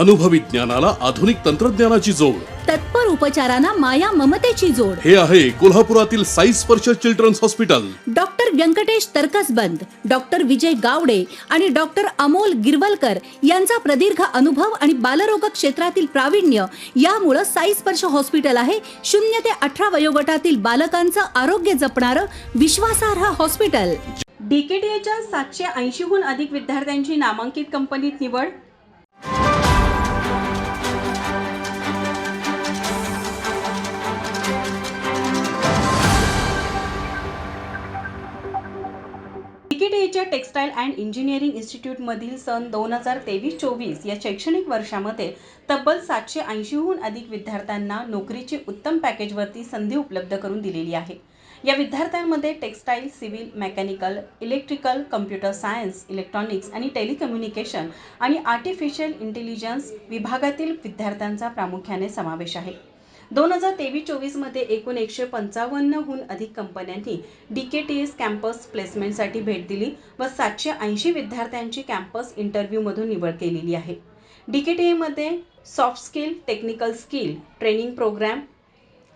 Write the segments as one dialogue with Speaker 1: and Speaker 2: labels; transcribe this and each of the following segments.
Speaker 1: अनुभवी ज्ञानाला आधुनिक तंत्रज्ञानाची जोड.
Speaker 2: तत्पर उपचारांना माया ममतेची जोड.
Speaker 1: हे आहे कोल्हापुरातील Sai Sparsh children's hospital.
Speaker 2: Doctor Venkatesh Taraksaband doctor Vijay Gawade आणि डॉक्टर अमोल गिरवलकर यांचा प्रदीर्घ अनुभव आणि बालरोग क्षेत्रातील प्रावीण्य यामुळं साई स्पर्श हॉस्पिटल आहे. शून्य ते अठरा वयोगटातील बालकांचं आरोग्य जपणारं विश्वासार्ह हॉस्पिटल.
Speaker 3: डीकेटीएच्या सातशे ऐंशीहून अधिक विद्यार्थ्यांची नामांकित कंपनीत निवड डीकेटीएच्या टेक्स्टाईल अँड इंजिनिअरिंग इन्स्टिट्यूटमधील सन दोन हजार तेवीस चोवीस या शैक्षणिक वर्षामध्ये तब्बल सातशे ऐंशीहून अधिक विद्यार्थ्यांना नोकरीची उत्तम पॅकेजवरती संधी उपलब्ध करून दिलेली आहे. या विद्यार्थ्यांमध्ये textile civil mechanical electrical computer science electronics आणि टेलिकम्युनिकेशन आणि आर्टिफिशियल इंटेलिजन्स विभागातील विद्यार्थ्यांचा प्रामुख्याने समावेश आहे. दोन हजार तेवीस चोवीसमध्ये एकूण एकशे पंचावन्नहून अधिक कंपन्यांनी D K T S campus प्लेसमेंटसाठी भेट दिली व सातशे ऐंशी विद्यार्थ्यांची कॅम्पस इंटरव्ह्यूमधून निवड केलेली आहे. डी के टी एमध्ये soft skill technical skill training programme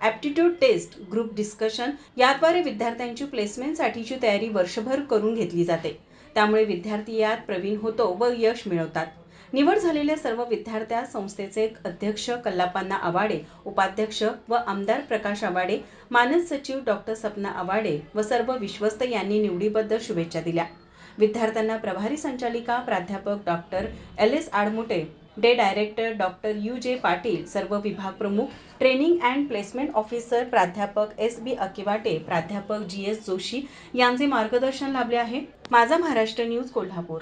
Speaker 3: aptitude test group discussion याद्वारे विद्यार्थ्यांची प्लेसमेंटसाठीची तयारी वर्षभर करून घेतली जाते. त्यामुळे विद्यार्थी यात प्रवीण होतो व यश मिळवतात. निवड झालेल्या सर्व विद्यार्थ्या संस्थेचे अध्यक्ष कल्लापांना आवाडे उपाध्यक्ष व आमदार प्रकाश आवाडे मानद सचिव डॉक्टर सपना आवाडे व सर्व विश्वस्त यांनी निवडीबद्दल शुभेच्छा दिल्या. विद्यार्थ्यांना प्रभारी संचालिका प्राध्यापक doctor L S Admute day director doctor U J Patil सर्व विभाग प्रमुख ट्रेनिंग अँड प्लेसमेंट ऑफिसर प्राध्यापक एस बी अकिवाटे प्राध्यापक जी एस जोशी यांचे मार्गदर्शन लाभले आहे. माझा महाराष्ट्र न्यूज कोल्हापूर.